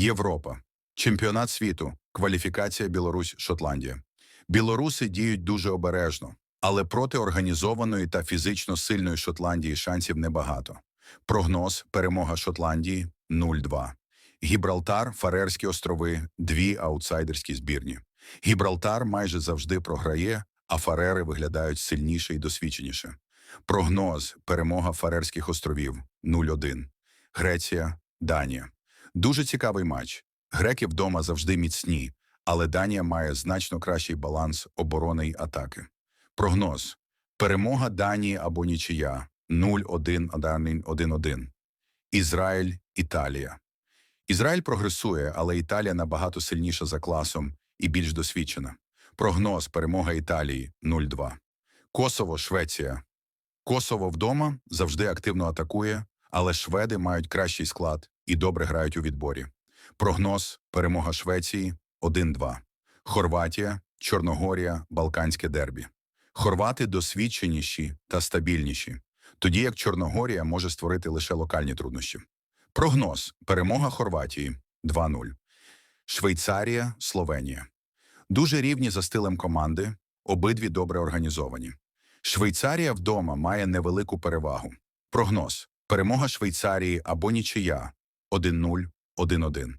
Європа. Чемпіонат світу. Кваліфікація Білорусь-Шотландія. Білоруси діють дуже обережно, але проти організованої та фізично сильної Шотландії шансів небагато. Прогноз перемога Шотландії 0-2. Гібралтар, Фарерські острови, дві аутсайдерські збірні. Гібралтар майже завжди програє, а Фарери виглядають сильніше і досвідченіше. Прогноз перемога Фарерських островів 0-1. Греція, Данія. Дуже цікавий матч. Греки вдома завжди міцні, але Данія має значно кращий баланс оборони й атаки. Прогноз: перемога Данії або нічия 0-1 1-1. Ізраїль, Італія. Ізраїль прогресує, але Італія набагато сильніша за класом і більш досвідчена. Прогноз перемога Італії 0-2. Косово, Швеція. Косово вдома завжди активно атакує, але шведи мають кращий склад і добре грають у відборі. Прогноз перемога Швеції 1-2. Хорватія, Чорногорія, Балканське дербі. Хорвати досвідченіші та стабільніші, тоді як Чорногорія може створити лише локальні труднощі. Прогноз перемога Хорватії 2-0. Швейцарія, Словенія. Дуже рівні за стилем команди, обидві добре організовані. Швейцарія вдома має невелику перевагу. Прогноз перемога Швейцарії або нічия 1-0, 1-1.